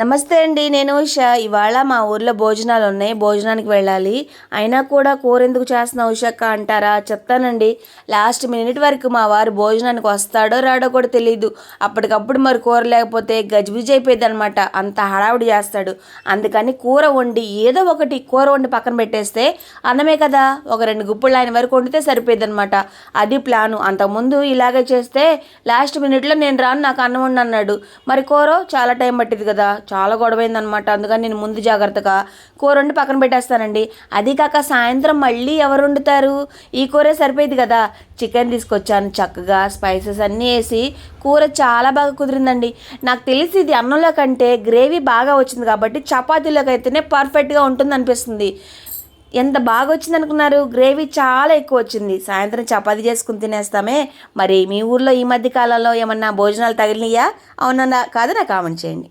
నమస్తే అండి నేను ఉషా. ఇవాళ మా ఊర్లో భోజనాలు ఉన్నాయి. భోజనానికి వెళ్ళాలి. అయినా కూడా కూర ఎందుకు చేస్తున్నావు ఉషక్క అంటారా? చెప్తానండి. లాస్ట్ మినిట్ వరకు మా వారు భోజనానికి వస్తాడో రాడో కూడా తెలియదు అప్పటికప్పుడు మరి కూర లేకపోతే గజిబిజి అయిపోయింది అనమాట అంత హడావుడి చేస్తాడు. అందుకని కూర వండి ఏదో ఒకటి కూర వండి పక్కన పెట్టేస్తే అన్నమే కదా. ఒక రెండు గుప్పుళ్ళు ఆయన వరకు వండితే సరిపోయింది అనమాట అది ప్లాను. అంతకుముందు ఇలాగే చేస్తే లాస్ట్ మినిట్లో నేను రాను నాకు అన్నం వండి అన్నాడు. మరి కూర చాలా టైం పట్టింది కదా. చాలా గొడవైందనమాట అందుకని నేను ముందు జాగ్రత్తగా కూర వండి పక్కన పెట్టేస్తానండి. అది కాక సాయంత్రం మళ్ళీ ఎవరు వండుతారు? ఈ కూరే సరిపోయింది కదా. చికెన్ తీసుకొచ్చాను చక్కగా స్పైసెస్ అన్నీ వేసి కూర చాలా బాగా కుదిరిందండి. నాకు తెలిసి ఇది అన్నంలో కంటే గ్రేవీ బాగా వచ్చింది కాబట్టి చపాతీలోకి అయితేనే పర్ఫెక్ట్గా ఉంటుంది అనిపిస్తుంది ఎంత బాగా వచ్చింది అనుకున్నారు గ్రేవీ చాలా ఎక్కువ వచ్చింది. సాయంత్రం చపాతీ చేసుకుని తినేస్తామే. మరి మీ ఊర్లో ఈ మధ్య కాలంలో ఏమన్నా భోజనాలు తగిలినాయా? అవునన్నా కాదు నాకు కామెంట్ చేయండి.